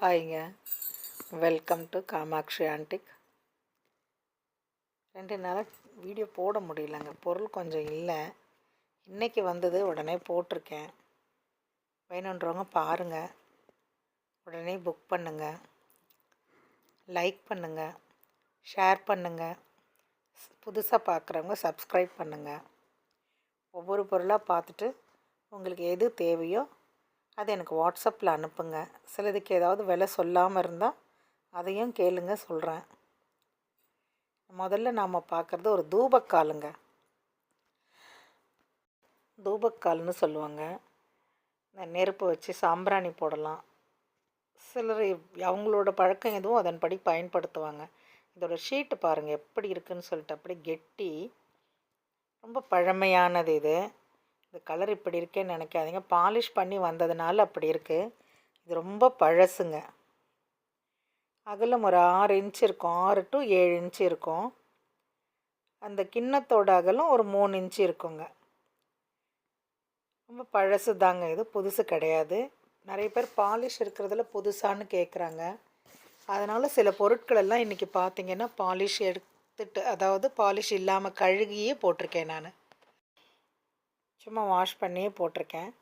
ஹாய்ங்க. Welcome to Kamakshi antique. ரெண்டு நாளாக video போட முடியலங்க. பொருள் கொஞ்சம் இல்லை. இன்றைக்கி வந்தது உடனே போட்டிருக்கேன். வேணுன்றவங்க பாருங்கள் உடனே புக் பண்ணுங்கள் லைக் பண்ணுங்கள் ஷேர் பண்ணுங்கள் புதுசாக பார்க்குறவங்க சப்ஸ்கிரைப் பண்ணுங்கள் ஒவ்வொரு பொருளாக பார்த்துட்டு உங்களுக்கு எது தேவையோ அது எனக்கு வாட்ஸ்அப்பில் அனுப்புங்க. சிலதுக்கு ஏதாவது விலை சொல்லாமல் இருந்தால் அதையும் கேளுங்க சொல்கிறேன் முதல்ல நாம் பார்க்குறது ஒரு தூபக்காலுங்க. தூபக்கால்னு சொல்லுவாங்க. இந்த நெருப்பு வச்சு சாம்பிராணி போடலாம். சிலர் அவங்களோட பழக்கம் எதுவும் அதன்படி பயன்படுத்துவாங்க. இதோட ஷீட்டு பாருங்கள் எப்படி இருக்குன்னு சொல்லிட்டு அப்படி கெட்டி ரொம்ப பழமையானது இது. இந்த கலர் இப்படி இருக்கேன்னு நினைக்காதீங்க. பாலிஷ் பண்ணி வந்ததுனால அப்படி இருக்குது இது ரொம்ப பழசுங்க. அகலம் ஒரு ஆறு இன்ச் இருக்கும். ஆறு டு ஏழு இன்ச் இருக்கும். அந்த கிண்ணத்தோட அகலம் ஒரு மூணு இன்ச்சு இருக்குங்க. ரொம்ப பழசு தாங்க இது. புதுசு கிடையாது. நிறைய பேர் பாலிஷ் இருக்கிறதுல புதுசான்னு கேட்குறாங்க அதனால் சில பொருட்கள் எல்லாம் இன்றைக்கி பார்த்திங்கன்னா பாலிஷ் எடுத்துட்டு அதாவது பாலிஷ் இல்லாமல் கழுகியே போட்டிருக்கேன் நான். சும்மா வாஷ் பண்ணியே போட்டிருக்கேன்.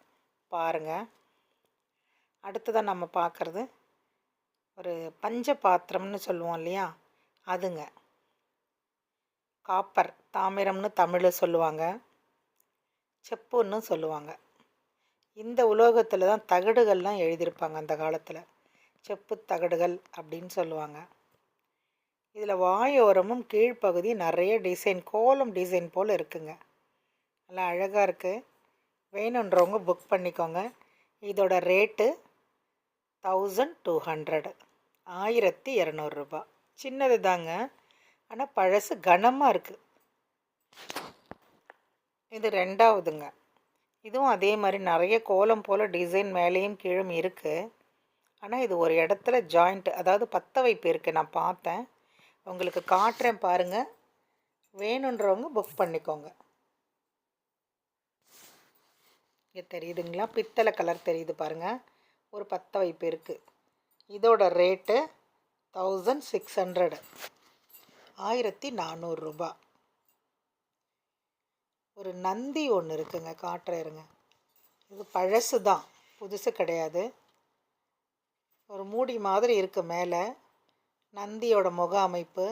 பாருங்கள் அடுத்ததாக நம்ம பார்க்குறது ஒரு பஞ்ச பாத்திரம்னு சொல்லுவோம் இல்லையா? அதுங்க. காப்பர் தாமிரம்னு தமிழில் சொல்லுவாங்க. செப்புன்னு சொல்லுவாங்க. இந்த உலோகத்தில் தான் தகடுகள்லாம் எழுதியிருப்பாங்க அந்த காலத்தில். செப்பு தகடுகள் அப்படின்னு சொல்லுவாங்க. இதில் வாயோரமும் கீழ்ப்பகுதி நிறைய டிசைன் கோலம் டிசைன் போல் இருக்குங்க. நல்லா அழகாக இருக்குது வேணுன்றவங்க புக் பண்ணிக்கோங்க. இதோட ரேட்டு தௌசண்ட் டூ ஹண்ட்ரடு ஆயிரத்தி இரநூறுபா சின்னது தாங்க. ஆனால் பழசு கனமாக இருக்குது இது ரெண்டாவதுங்க. இதுவும் அதே மாதிரி நிறைய கோலம் போல் டிசைன் மேலேயும் கீழும் இருக்குது ஆனால் இது ஒரு இடத்துல ஜாயிண்ட் அதாவது பத்த வைப்பு இருக்குது நான் பார்த்தேன். உங்களுக்கு காட்டுறேன் பாருங்கள் வேணுன்றவங்க புக் பண்ணிக்கோங்க. இங்கே தெரியுதுங்களா? பித்தளை கலர் தெரியுது பாருங்கள் ஒரு பத்த வைப்பு இருக்குது இதோட ரேட்டு தௌசண்ட் சிக்ஸ் ஹண்ட்ரடு ஆயிரத்தி நானூறுரூபா ஒரு நந்தி ஒன்று இருக்குங்க. காட்டுறேருங்க இது பழசு தான். புதுசு கிடையாது. ஒரு மூடி மாதிரி இருக்குது மேலே. நந்தியோட முக அமைப்பு.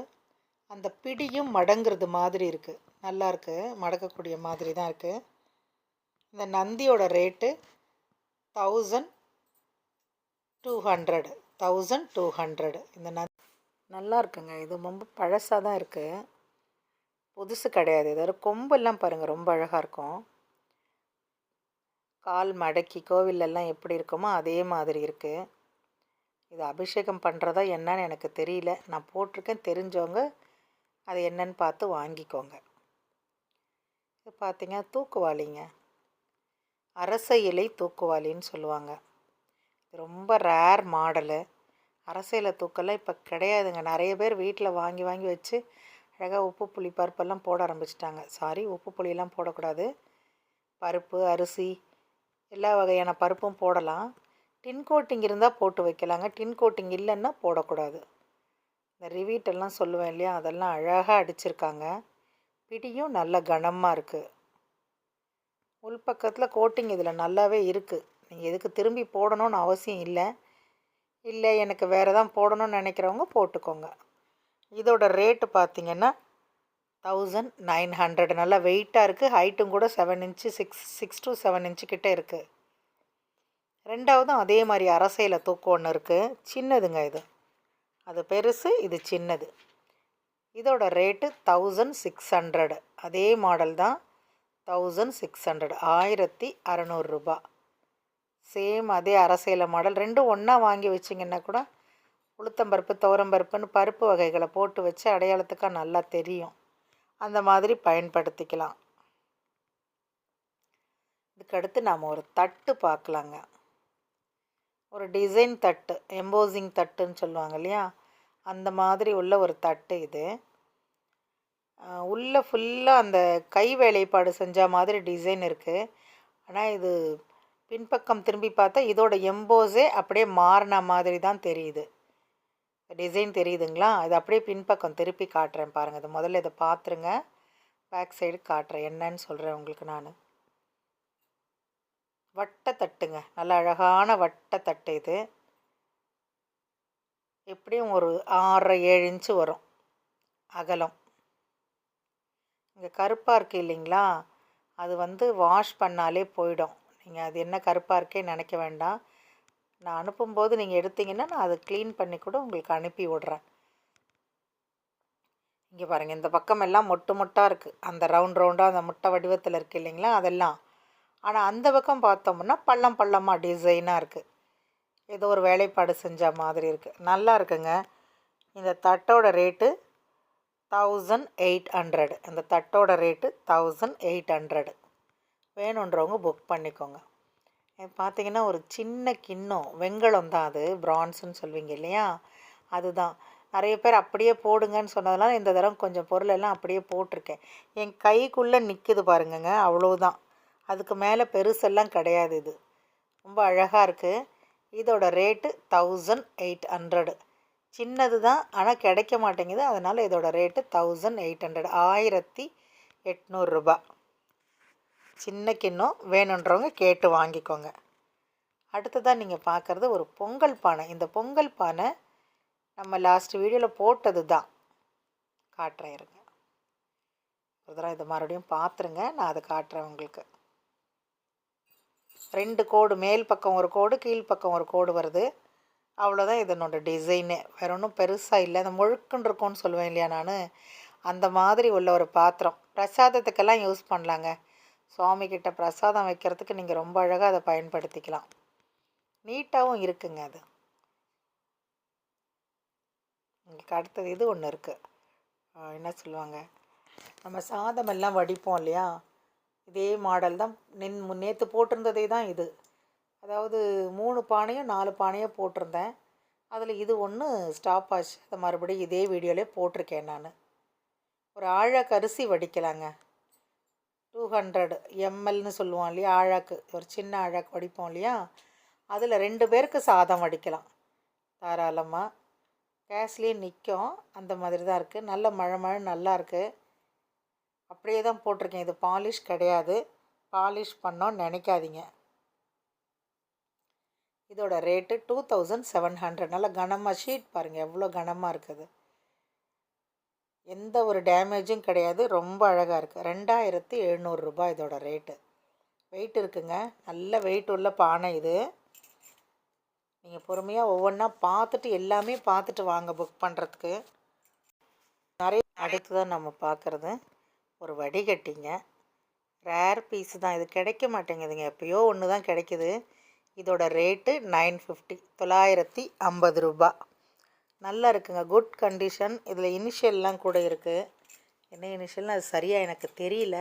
அந்த பிடியும் மடங்கிறது மாதிரி இருக்குது நல்லா இருக்குது மடக்கக்கூடிய மாதிரி தான் இருக்குது இந்த நந்தியோட rate thousand two hundred thousand two hundred இந்த நந்தி நல்லா இருக்குங்க. இது ரொம்ப பழசாக தான் இருக்குது புதுசு கிடையாது. இதோட கொம்பெல்லாம் பாருங்கள் ரொம்ப அழகாக இருக்கும். கால் மடக்கி கோவிலெல்லாம் எப்படி இருக்குமோ அதே மாதிரி இருக்குது இது அபிஷேகம் பண்ணுறதா என்னன்னு எனக்கு தெரியல. நான் போட்டிருக்கேன். தெரிஞ்சவங்க அது என்னன்னு பார்த்து வாங்கிக்கோங்க. இது பார்த்தீங்கன்னா தூக்குவாளிங்க அரச இலை தூக்குவாளின்னு சொல்லுவாங்க. ரொம்ப ரேர் மாடலு அரச இலை தூக்கெல்லாம் இப்போ கிடையாதுங்க. நிறைய பேர் வீட்டில் வாங்கி வாங்கி வச்சு அழகாக உப்பு புளி பருப்பெல்லாம் போட ஆரம்பிச்சிட்டாங்க. சாரி உப்பு புளியெல்லாம் போடக்கூடாது. பருப்பு அரிசி எல்லா வகையான பருப்பும் போடலாம். டின் கோட்டிங் இருந்தால் போட்டு வைக்கலாங்க. டின் கோட்டிங் இல்லைன்னா போடக்கூடாது. இந்த ரிவீட்டெல்லாம் சொல்லுவேன் இல்லையா? அதெல்லாம் அழகாக அடிச்சிருக்காங்க. பிடியும் நல்ல கனமாக இருக்குது உள்பக்கத்தில் கோட்டிங் இதில் நல்லாவே இருக்குது நீங்கள் எதுக்கு திரும்பி போடணும்னு அவசியம் இல்லை. இல்லை எனக்கு வேறு தான் போடணும்னு நினைக்கிறவங்க போட்டுக்கோங்க. இதோட ரேட்டு பார்த்திங்கன்னா தௌசண்ட் நைன் ஹண்ட்ரட் நல்லா வெயிட்டாக இருக்குது ஹைட்டும் கூட seven inch six six to seven inch கிட்டே இருக்குது ரெண்டாவதும் அதே மாதிரி அரசையில் தூக்கம் ஒன்று இருக்குது சின்னதுங்க இது. அது பெருசு இது சின்னது. இதோட ரேட்டு தௌசண்ட் சிக்ஸ் ஹண்ட்ரடு அதே மாடல் தான். தௌசண்ட் சிக்ஸ் ஹண்ட்ரட் ஆயிரத்தி அறநூறுரூபா சேம் அதே அரசியல மாடல் ரெண்டும் ஒன்றா வாங்கி வச்சிங்கன்னா கூட உளுத்தம்பருப்பு துவரம்பருப்புன்னு பருப்பு வகைகளை போட்டு வச்சு அடையாளத்துக்காக நல்லா தெரியும். அந்த மாதிரி பயன்படுத்திக்கலாம். இதுக்கடுத்து நாம் ஒரு தட்டு பார்க்கலாங்க. ஒரு டிசைன் தட்டு எம்போசிங் தட்டுன்னு சொல்லுவாங்க இல்லையா? அந்த மாதிரி உள்ள ஒரு தட்டு இது. உள்ளே ஃபுல்லாக அந்த கை வேலைப்பாடு செஞ்ச மாதிரி டிசைன் இருக்குது ஆனால் இது பின்பக்கம் திரும்பி பார்த்தா இதோட எம்போஸே அப்படியே மாறின மாதிரி தான் தெரியுது. டிசைன் தெரியுதுங்களா? இது அப்படியே பின்பக்கம் திருப்பி காட்டுறேன் பாருங்கள் இது முதல்ல இதை பார்த்துருங்க பேக் சைடு காட்டுறேன். என்னன்னு சொல்கிறேன் உங்களுக்கு நான். வட்டத்தட்டுங்க நல்ல அழகான வட்டத்தட்டு தட்டு இது. எப்படியும் ஒரு ஆறரை ஏழு இன்ச்சு வரும். அகலம். இங்கே கருப்பாக இருக்குது இல்லைங்களா? அது வந்து வாஷ் பண்ணாலே போயிடும். நீங்கள் அது என்ன கருப்பாக இருக்கே நினைக்க வேண்டாம். நான் அனுப்பும்போது நீங்கள் எடுத்தீங்கன்னா நான் அதை க்ளீன் பண்ணி கூட உங்களுக்கு அனுப்பி விட்றேன். இங்கே பாருங்கள் இந்த பக்கம் எல்லாம் மொட்டு மொட்டாக இருக்குது அந்த ரவுண்ட் ரவுண்டாக அந்த முட்டை வடிவத்தில் இருக்குது இல்லைங்களா? அதெல்லாம். ஆனால் அந்த பக்கம் பார்த்தோம்னா பள்ளம் பள்ளமாக டிசைனாக இருக்குது ஏதோ ஒரு வேலைப்பாடு செஞ்ச மாதிரி இருக்குது நல்லா இருக்குங்க. இந்த தட்டோட ரேட்டு தௌசண்ட் எயிட் ஹண்ட்ரடு அந்த தட்டோட ரேட்டு தௌசண்ட் எயிட் ஹண்ட்ரடு வேணுன்றவங்க புக் பண்ணிக்கோங்க. பார்த்தீங்கன்னா ஒரு சின்ன கிண்ணம் வெங்கலம் தான் அது பிரான்ஸுன்னு சொல்வீங்க இல்லையா? அதுதான். நிறைய பேர் அப்படியே போடுங்கன்னு சொன்னதெல்லாம் இந்த தடவை கொஞ்சம் பொருளெல்லாம் அப்படியே போட்டிருக்கேன். என் கைக்குள்ளே நிற்குது பாருங்கங்க அவ்வளோதான் அதுக்கு மேலே பெருசெல்லாம் கிடையாது இது. ரொம்ப அழகாக இருக்குது இதோட ரேட்டு தௌசண்ட் எயிட் ஹண்ட்ரடு சின்னது தான் ஆனால் கிடைக்க மாட்டேங்குது. அதனால் இதோட ரேட்டு தௌசண்ட் எயிட் ஹண்ட்ரட் ஆயிரத்தி எட்நூறுரூபா சின்ன கிண்ணம் வேணுன்றவங்க கேட்டு வாங்கிக்கோங்க. அடுத்ததாக நீங்கள் பார்க்குறது ஒரு பொங்கல் பானை. இந்த பொங்கல் பானை நம்ம லாஸ்ட் வீடியோவில் போட்டது தான் காட்டுறேன் இருங்க. ஒரு தடவை இதை மறுபடியும் பார்த்துருங்க நான் அதை காட்டுறேன் உங்களுக்கு. ரெண்டு கோடு மேல் பக்கம் ஒரு கோடு கீழ் பக்கம் ஒரு கோடு வருது. அவ்வளோதான் இதனோட டிசைனு வேற ஒன்றும் பெருசாக இல்லை. அந்த முழுக்குன்னு இருக்கும்னு சொல்லுவேன் இல்லையா நான்? அந்த மாதிரி உள்ள ஒரு பாத்திரம். பிரசாதத்துக்கெல்லாம் யூஸ் பண்ணலாங்க. சுவாமிக்கிட்ட பிரசாதம் வைக்கிறதுக்கு நீங்கள் ரொம்ப அழகாக அதை பயன்படுத்திக்கலாம். நீட்டாகவும் இருக்குங்க அது. உங்களுக்கு அடுத்தது இது ஒன்று இருக்குது என்ன சொல்லுவாங்க? நம்ம சாதமெல்லாம் வடிப்போம் இல்லையா? இதே மாடல் தான். நின் நேற்று போட்டிருந்ததே தான் இது. அதாவது மூணு பானையும் நாலு பானையும் போட்டிருந்தேன். அதில் இது ஒன்று ஸ்டாப் ஆச்சு. அதை மறுபடியும் இதே வீடியோவிலே போட்டிருக்கேன் நான். ஒரு ஆழாக்கு அரிசி வடிக்கலாங்க. டூ ஹண்ட்ரட் எம்எல்னு சொல்லுவோம் இல்லையா ஆழாக்கு. ஒரு சின்ன ஆழாக்கு வடிப்போம் இல்லையா? அதில் ரெண்டு பேருக்கு சாதம் வடிக்கலாம். தாராளமாக கேஸ்லேயே நிற்கும் அந்த மாதிரி தான் இருக்குது நல்ல மழை மழை நல்லா இருக்குது அப்படியே தான் போட்டிருக்கேன். இது பாலிஷ் கிடையாது. பாலிஷ் பண்ணோன்னு நினைக்காதீங்க. இதோட rate two thousand seven hundred நல்லா கனமாக ஷீட் பாருங்கள் எவ்வளோ கனமாக இருக்குது. எந்த ஒரு டேமேஜும் கிடையாது ரொம்ப அழகாக இருக்குது ரெண்டாயிரத்தி எழுநூறுரூபா இதோட ரேட்டு வெயிட் இருக்குங்க. நல்ல வெயிட் உள்ள பானை இது. நீங்கள் பொறுமையாக ஒவ்வொன்றா பார்த்துட்டு எல்லாமே பார்த்துட்டு வாங்க புக் பண்ணுறதுக்கு நிறைய அடுத்து தான் நம்ம பார்க்குறது. ஒரு வடிகட்டிங்க. ரேர் பீஸு தான். இது கிடைக்க மாட்டேங்குதுங்க. எப்பயோ ஒன்று தான் கிடைக்கிது. இதோட ரேட்டு நைன் ஃபிஃப்டி தொள்ளாயிரத்தி ஐம்பது ரூபா. நல்லா இருக்குங்க குட் கண்டிஷன் இதில் இனிஷியல்லாம் கூட இருக்குது என்ன இனிஷியல்னு அது சரியாக எனக்கு தெரியல.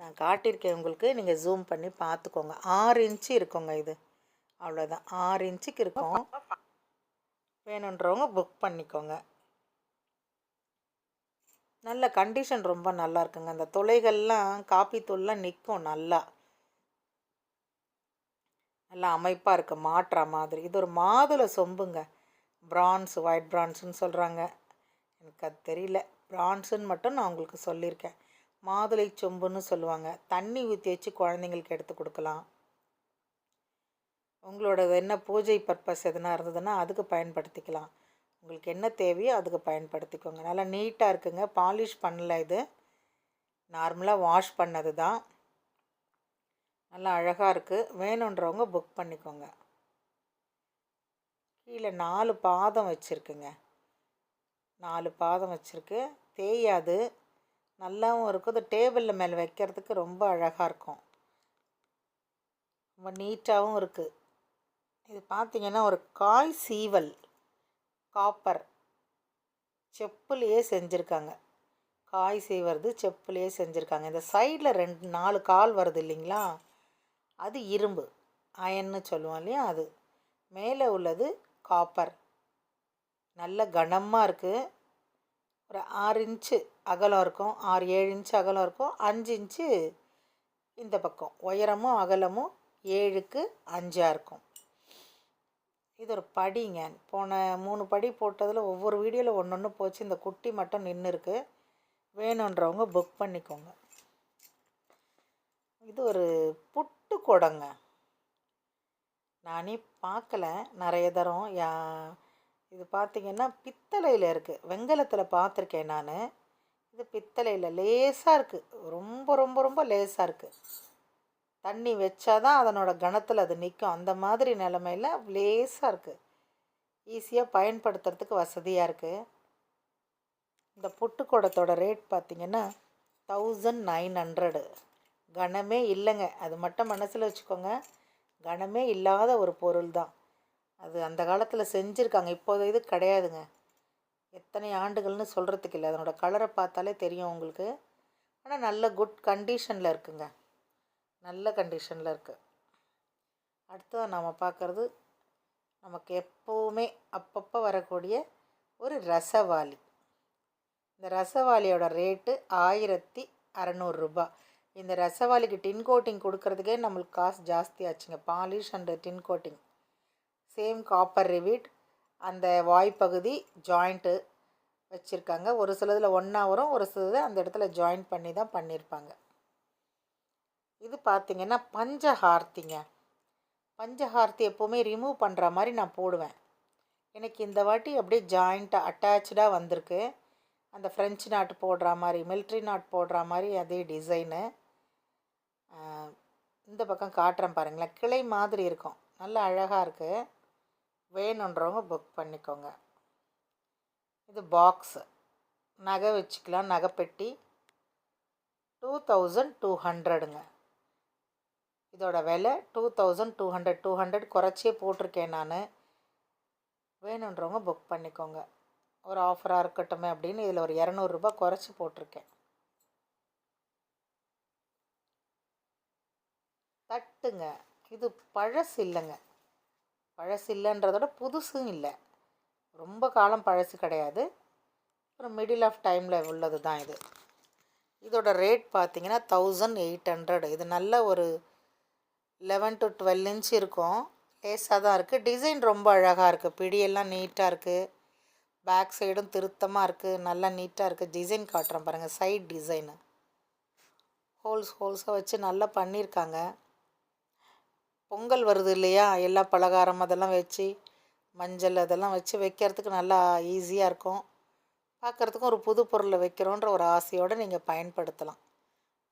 நான் காட்டியிருக்கேன் உங்களுக்கு நீங்கள் ஜூம் பண்ணி பார்த்துக்கோங்க. ஆறு இன்ச்சு இருக்குங்க இது. அவ்வளோதான் ஆறு இன்ச்சுக்கு இருக்கும். வேணுன்றவங்க புக் பண்ணிக்கோங்க. நல்ல கண்டிஷன் ரொம்ப நல்லா இருக்குங்க. அந்த துளைகள்லாம் காப்பி தூள்லாம் நிற்கும் நல்லா. நல்லா அமைப்பாக இருக்குது மாட்டுற மாதிரி. இது ஒரு மாதுளை சொம்புங்க. பிரான்ஸ் ஒயிட் பிரான்ஸுன்னு சொல்கிறாங்க எனக்கு அது தெரியல. பிரான்ஸுன்னு மட்டும் நான் உங்களுக்கு சொல்லியிருக்கேன். மாதுளை சொம்புன்னு சொல்லுவாங்க. தண்ணி ஊற்றி வச்சு குழந்தைங்களுக்கு எடுத்து கொடுக்கலாம். உங்களோட என்ன பூஜை பர்பஸ் எதுனா இருந்ததுன்னா அதுக்கு பயன்படுத்திக்கலாம். உங்களுக்கு என்ன தேவையோ அதுக்கு பயன்படுத்திக்கோங்க. நல்லா நீட்டாக இருக்குங்க. பாலிஷ் பண்ணல இது. நார்மலாக வாஷ் பண்ணது தான் நல்லா அழகாக இருக்குது வேணுன்றவங்க புக் பண்ணிக்கோங்க. கீழே நாலு பாதம் வச்சுருக்குங்க. நாலு பாதம் வச்சுருக்கு. தேயாது நல்லாவும் இருக்கும். அது டேபிளில் மேலே வைக்கிறதுக்கு ரொம்ப அழகாக இருக்கும். ரொம்ப நீட்டாகவும் இருக்குது இது பார்த்திங்கன்னா ஒரு காய் சீவல். காப்பர் செப்புலேயே செஞ்சுருக்காங்க. காய் செய்வது செப்புலேயே செஞ்சுருக்காங்க. இந்த சைடில் ரெண்டு நாலு கால் வருது இல்லைங்களா? அது இரும்பு. அயன்னு சொல்லுவோம் இல்லையா அது. மேலே உள்ளது காப்பர் நல்ல கனமாக இருக்குது ஒரு ஆறு இன்ச்சு அகலம் இருக்கும். ஆறு ஏழு இன்ச்சு அகலம் இருக்கும். அஞ்சு இன்ச்சு இந்த பக்கம். உயரமும் அகலமும் ஏழுக்கு அஞ்சாக இருக்கும். இது ஒரு படிங்க. போன மூணு படி போட்டதில் ஒவ்வொரு வீடியோவில் ஒன்று ஒன்று போச்சு. இந்த குட்டி மட்டும் நின்று இருக்கு. வேணுன்றவங்க புக் பண்ணிக்கோங்க. இது ஒரு புட் குடங்க. நானே பார்க்கல. நிறைய தரம் யா இது பார்த்தீங்கன்னா பித்தளையில் இருக்குது வெங்கலத்தில் பார்த்துருக்கேன் நான். இது பித்தளையில் லேசாக இருக்குது ரொம்ப ரொம்ப ரொம்ப லேசாக இருக்குது தண்ணி வச்சாதான் அதனோட கணத்தில் அது நிற்கும் அந்த மாதிரி நிலமையில் லேசாக இருக்குது ஈஸியாக பயன்படுத்துறதுக்கு வசதியாக இருக்குது இந்த புட்டுக்கோடத்தோட ரேட் பார்த்திங்கன்னா தௌசண்ட் நைன் ஹண்ட்ரடு கனமே இல்லைங்க. அது மட்டும் மனசில் வச்சுக்கோங்க. கனமே இல்லாத ஒரு பொருள் தான் அது அந்த காலத்தில் செஞ்சுருக்காங்க. இப்போது இது கிடையாதுங்க. எத்தனை ஆண்டுகள்னு சொல்கிறதுக்கு இல்லை. அதனோட கலரை பார்த்தாலே தெரியும் உங்களுக்கு. ஆனால் நல்ல குட் கண்டிஷனில் இருக்குங்க. நல்ல கண்டிஷனில் இருக்குது அடுத்ததாக நாம் பார்க்குறது நமக்கு எப்போவுமே அப்பப்போ வரக்கூடிய ஒரு ரசவாளி. இந்த ரசவாளியோட ரேட்டு ஆயிரத்தி அறநூறுரூபா இந்த ரசவாளிக்கு டின் கோட்டிங் கொடுக்கறதுக்கே நம்மளுக்கு காசு ஜாஸ்தி ஆச்சுங்க. Polish and tin coating same copper rivet அந்த வாய்ப்பகுதி ஜாயிண்ட்டு வச்சுருக்காங்க. ஒரு சிலதில் ஒன்றா வரும் ஒரு சிலது அந்த இடத்துல ஜாயின் பண்ணி தான் பண்ணியிருப்பாங்க இது பார்த்திங்கன்னா பஞ்சஹார்த்திங்க. பஞ்சஹார்த்தி எப்போவுமே ரிமூவ் பண்ணுற மாதிரி நான் போடுவேன். எனக்கு இந்த வாட்டி அப்படியே ஜாயிண்ட்டாக அட்டாச்சாக வந்திருக்கு. அந்த ஃப்ரெஞ்சு நாட் போடுற மாதிரி மில்ட்ரி நாட் போடுற மாதிரி அதே டிசைனு இந்த பக்கம் காட்டுறேன் பாருங்களேன். கிளை மாதிரி இருக்கும். நல்ல அழகாக இருக்குது வேணுன்றவங்க புக் பண்ணிக்கோங்க. இது பாக்ஸு நகை வச்சுக்கலாம். நகைப்பெட்டி டூ தௌசண்ட் டூ ஹண்ட்ரடுங்க இதோட விலை two thousand two hundred two hundred குறைச்சே போட்டிருக்கேன் நான். வேணுன்றவங்க புக் பண்ணிக்கோங்க. ஒரு ஆஃபராக இருக்கட்டுமே அப்படின்னு இதில் ஒரு இரநூறுபா குறைச்சி போட்டிருக்கேன். தட்டுங்க இது பழசு இல்லைங்க. பழசு இல்லைன்றதோட புதுசும் இல்லை. ரொம்ப காலம் பழசு கிடையாது. ஒரு மிடில் ஆஃப் டைமில் உள்ளது தான் இது. இதோட ரேட் பார்த்தீங்கன்னா தௌசண்ட் எயிட் ஹண்ட்ரட் இது நல்ல ஒரு லெவன் டு டுவெல் இன்ச் இருக்கும். லேஸாக தான் இருக்குது டிசைன் ரொம்ப அழகாக இருக்குது பிடியெல்லாம் நீட்டாக இருக்குது பேக் சைடும் திருத்தமாக இருக்குது நல்லா நீட்டாக இருக்குது டிசைன் காட்டுறேன் பாருங்கள் சைட் டிசைனு ஹோல்ஸ் ஹோல்ஸாக வச்சு நல்லா பண்ணியிருக்காங்க. பொங்கல் வருது இல்லையா? எல்லா பலகாரம் அதெல்லாம் வச்சு மஞ்சள் அதெல்லாம் வச்சு வைக்கிறதுக்கு நல்லா ஈஸியாக இருக்கும். பார்க்குறதுக்கும் ஒரு புது பொருளை வைக்கிறோன்ற ஒரு ஆசையோடு நீங்கள் பயன்படுத்தலாம்.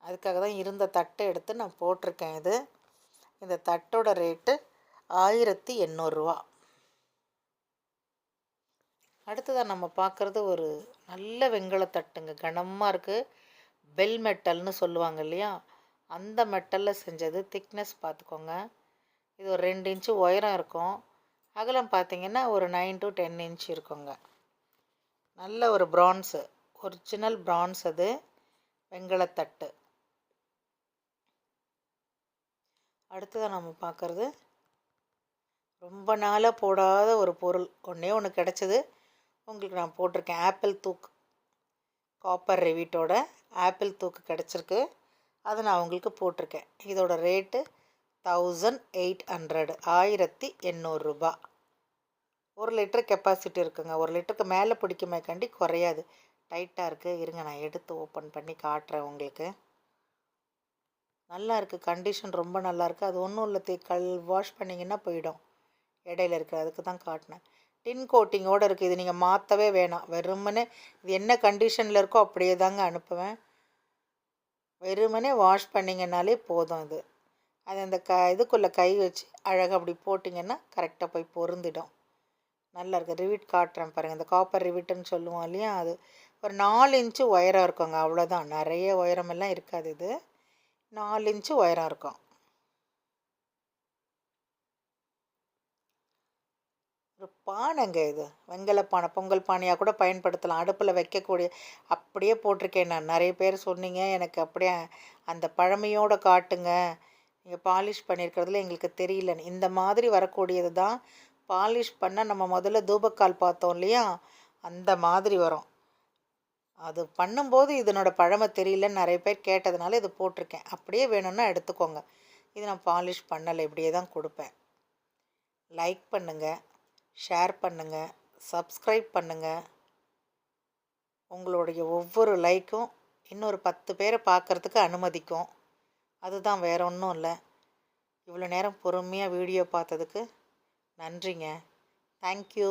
அதுக்காக தான் இருந்த தட்டை எடுத்து நான் போட்டிருக்கேன் இது. இந்த தட்டோட ரேட்டு ஆயிரத்தி எண்ணூறுரூவா அடுத்ததாக நம்ம பார்க்குறது ஒரு நல்ல வெண்கலத்தட்டுங்க கனமாக இருக்குது பெல் மெட்டல்னு சொல்லுவாங்க இல்லையா? அந்த மெட்டலில் செஞ்சது திக்னஸ் பார்த்துக்கோங்க இது ஒரு ரெண்டு இன்ச்சு உயரம் இருக்கும். அகலம் பார்த்திங்கன்னா ஒரு நைன் டு டென் இன்ச் இருக்குங்க. நல்ல ஒரு ப்ரான்ஸு ஒரிஜினல் ப்ரான்ஸ் அது. வெங்கலத்தட்டு. அடுத்ததாக நம்ம பார்க்குறது ரொம்ப நாளாக போடாத ஒரு பொருள். ஒன்றே ஒன்று கிடச்சிது. உங்களுக்கு நான் போட்டிருக்கேன். ஆப்பிள் தூக்கு காப்பர் ரெவிட்டோட ஆப்பிள் தூக்கு கிடச்சிருக்கு. அதை நான் உங்களுக்கு போட்டிருக்கேன். இதோட ரேட்டு தௌசண்ட் எயிட் ஹண்ட்ரட் ஆயிரத்தி எண்ணூறுரூபா ஒரு லிட்டர் கெப்பாசிட்டி இருக்குங்க. ஒரு லிட்டருக்கு மேலே பிடிக்குமே கண்டி குறையாது. டைட்டாக இருக்குது இருங்க நான் எடுத்து ஓப்பன் பண்ணி காட்டுறேன் உங்களுக்கு. நல்லா இருக்குது கண்டிஷன் ரொம்ப நல்லா இருக்குது அது ஒன்றும் இல்லை கல் வாஷ் பண்ணிங்கன்னா போயிடும். இடையில இருக்குது அதுக்கு தான் காட்டினேன். டின் கோட்டிங்கோடு இருக்குது இது நீங்கள் மாற்றவே வேணாம். வெறுமனே இது என்ன கண்டிஷனில் இருக்கோ அப்படியே தாங்க அனுப்புவேன். வெறுமனே வாஷ் பண்ணிங்கனாலே போதும் இது. அது அந்த க இதுக்குள்ளே கை வச்சு அழகாக அப்படி போட்டிங்கன்னா கரெக்டாக போய் பொருந்திடும். நல்லா இருக்குது ரிவிட் காட்டுறேன் பாருங்கள் இந்த காப்பர் ரிவிட்டுன்னு சொல்லுவோம் இல்லையா? அது ஒரு நாலு இன்ச்சு உயரம் இருக்குங்க. அவ்வளோதான் நிறைய உயரமெல்லாம் இருக்காது இது. நாலு இன்ச்சு உயரம் இருக்கும். ஒரு பானைங்க இது. வெங்கல பானை பொங்கல் பானையாக கூட பயன்படுத்தலாம். அடுப்பில் வைக்கக்கூடிய அப்படியே போட்டிருக்கேன் நான். நிறைய பேர் சொன்னீங்க. எனக்கு அப்படியே அந்த பழமையோடு காட்டுங்க. நீங்கள் பாலிஷ் பண்ணியிருக்கிறதுல எங்களுக்கு தெரியலன்னு. இந்த மாதிரி வரக்கூடியது தான் பாலிஷ் பண்ணால் நம்ம முதல்ல தூபக்கால் பார்த்தோம் இல்லையா? அந்த மாதிரி வரும். அது பண்ணும்போது இதனோட பழமை தெரியலன்னு நிறைய பேர் கேட்டதுனால இது போட்டிருக்கேன். அப்படியே வேணும்னா எடுத்துக்கோங்க. இது நான் பாலிஷ் பண்ணலை இப்படியே தான் கொடுப்பேன். லைக் பண்ணுங்கள் ஷேர் பண்ணுங்கள் சப்ஸ்கிரைப் பண்ணுங்கள் உங்களுடைய ஒவ்வொரு லைக்கும் இன்னொரு பத்து பேரை பார்க்குறதுக்கு அனுமதிக்கும். அதுதான் வேற ஒன்றும் இல்லை. இவ்வளோ நேரம் பொறுமையாக வீடியோ பார்த்ததுக்கு நன்றிங்க. தேங்க்யூ